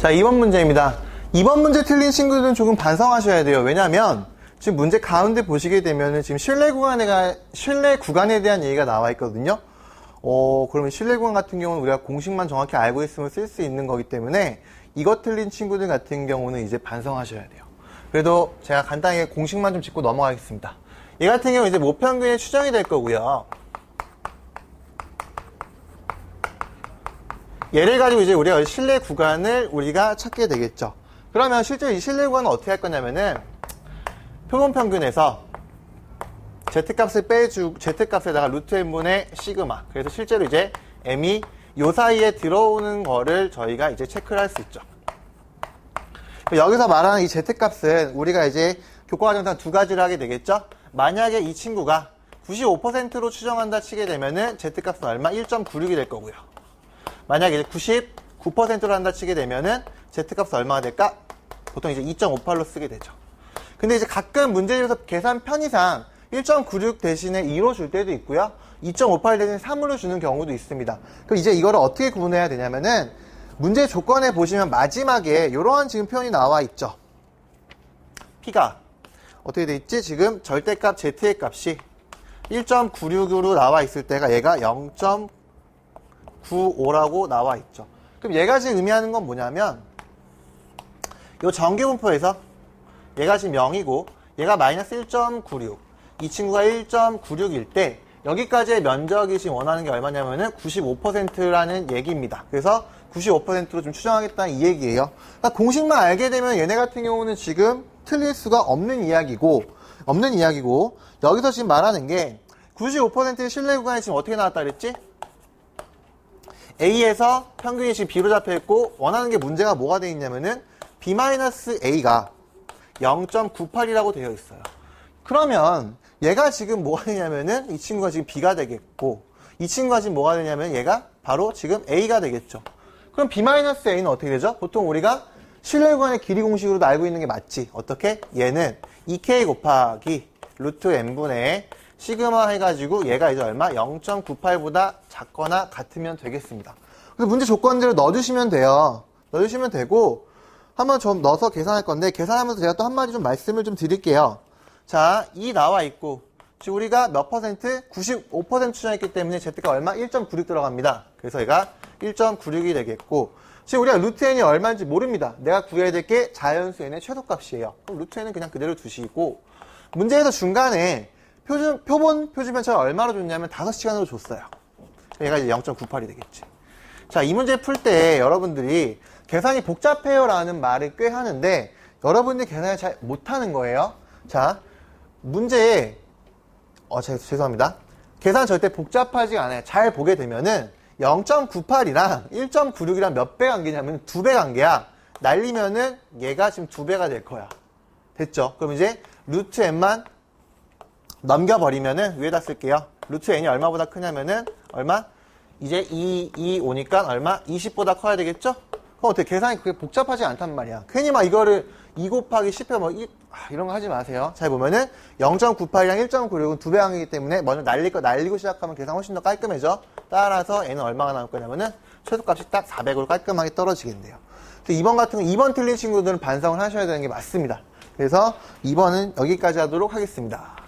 자, 2번 문제입니다. 2번 문제 틀린 친구들은 조금 반성하셔야 돼요. 왜냐면, 지금 문제 가운데 보시게 되면은 지금 실내 구간에, 가, 실내 구간에 대한 얘기가 나와 있거든요. 어, 그러면 실내 구간 같은 경우는 우리가 공식만 정확히 알고 있으면 쓸 수 있는 거기 때문에 이것 틀린 친구들 같은 경우는 이제 반성하셔야 돼요. 그래도 제가 간단하게 공식만 좀 짚고 넘어가겠습니다. 얘 같은 경우 이제 모평균이 추정이 될 거고요. 얘를 가지고 이제 우리가 실내 구간을 우리가 찾게 되겠죠. 그러면 실제 이 실내 구간은 어떻게 할 거냐면은 표본 평균에서 z값을 빼주 z값에다가 루트 n분의 시그마. 그래서 실제로 이제 m이 요 사이에 들어오는 거를 저희가 이제 체크를 할 수 있죠. 여기서 말하는 이 z값은 우리가 이제 교과과정상 두 가지를 하게 되겠죠. 만약에 이 친구가 95%로 추정한다 치게 되면은 z값은 얼마? 1.96이 될 거고요. 만약에 99%로 한다 치게 되면은 z값은 얼마가 될까? 보통 이제 2.58로 쓰게 되죠. 근데 이제 가끔 문제집에서 계산 편의상 1.96 대신에 2로 줄 때도 있고요. 2.58 대신에 3으로 주는 경우도 있습니다. 그럼 이제 이거를 어떻게 구분해야 되냐면은 문제 조건에 보시면 마지막에 이러한 지금 표현이 나와 있죠. P가 어떻게 돼 있지? 지금 절대값 Z의 값이 1.96으로 나와 있을 때가 얘가 0.95라고 나와 있죠. 그럼 얘가 지금 의미하는 건 뭐냐면 이 정규분포에서 얘가 지금 0이고 얘가 마이너스 1.96 이 친구가 1.96일 때 여기까지의 면적이 지금 원하는 게 얼마냐면은 95%라는 얘기입니다. 그래서 95%로 좀 추정하겠다는 이 얘기예요. 그러니까 공식만 알게 되면 얘네 같은 경우는 지금 틀릴 수가 없는 이야기고 없는 이야기고 여기서 지금 말하는 게 95%의 신뢰 구간이 지금 어떻게 나왔다 그랬지? A에서 평균이 지금 B로 잡혀 있고 원하는 게 문제가 뭐가 돼 있냐면은 B-A가 0.98이라고 되어 있어요. 그러면 얘가 지금 뭐가 되냐면은 이 친구가 지금 B가 되겠고 이 친구가 지금 뭐가 되냐면 얘가 바로 지금 A가 되겠죠. 그럼 B-A는 어떻게 되죠? 보통 우리가 실내 구간의 길이 공식으로도 알고 있는 게 맞지. 어떻게? 얘는 2K 곱하기 루트 N분의 시그마 해가지고 얘가 이제 얼마? 0.98보다 작거나 같으면 되겠습니다. 그래서 문제 조건들을 넣어주시면 돼요. 넣어주시면 되고 한번 좀 넣어서 계산할 건데 계산하면서 제가 또 한마디 좀 말씀을 좀 드릴게요. 자, 2 나와 있고 지금 우리가 몇 퍼센트? 95% 추정했기 때문에 Z가 얼마? 1.96 들어갑니다. 그래서 얘가 1.96이 되겠고 지금 우리가 루트 n이 얼마인지 모릅니다. 내가 구해야 될 게 자연수 n의 최소값이에요. 그럼 루트 n은 그냥 그대로 두시고 문제에서 중간에 표준, 표본 표준 편차가 얼마로 줬냐면 5시간으로 줬어요. 얘가 이제 0.98이 되겠지. 자, 이 문제 풀 때 여러분들이 계산이 복잡해요 라는 말을 꽤 하는데 여러분들이 계산을 잘 못하는 거예요. 자, 문제에 어, 제, 죄송합니다. 계산 절대 복잡하지 않아요. 잘 보게 되면은 0.98이랑 1.96이랑 몇 배 관계냐면 두 배 관계야. 날리면은 얘가 지금 두 배가 될 거야. 됐죠? 그럼 이제 루트 n만 넘겨버리면은 위에다 쓸게요. 루트 n이 얼마보다 크냐면은 얼마? 이제 2, 2 오니까 얼마? 20보다 커야 되겠죠? 그럼 어떻게 계산이 그렇게 복잡하지 않단 말이야. 괜히 막 이거를 2 곱하기 10회 뭐 이, 아, 이런 거 하지 마세요. 잘 보면은 0.98이랑 1.96은 두 배 항이기 때문에 먼저 날릴 거 날리고 시작하면 계산 훨씬 더 깔끔해져. 따라서 n은 얼마가 나올 거냐면은 최소값이 딱 400으로 깔끔하게 떨어지겠네요. 그래서 2번 같은 거 2번 틀린 친구들은 반성을 하셔야 되는 게 맞습니다. 그래서 2번은 여기까지 하도록 하겠습니다.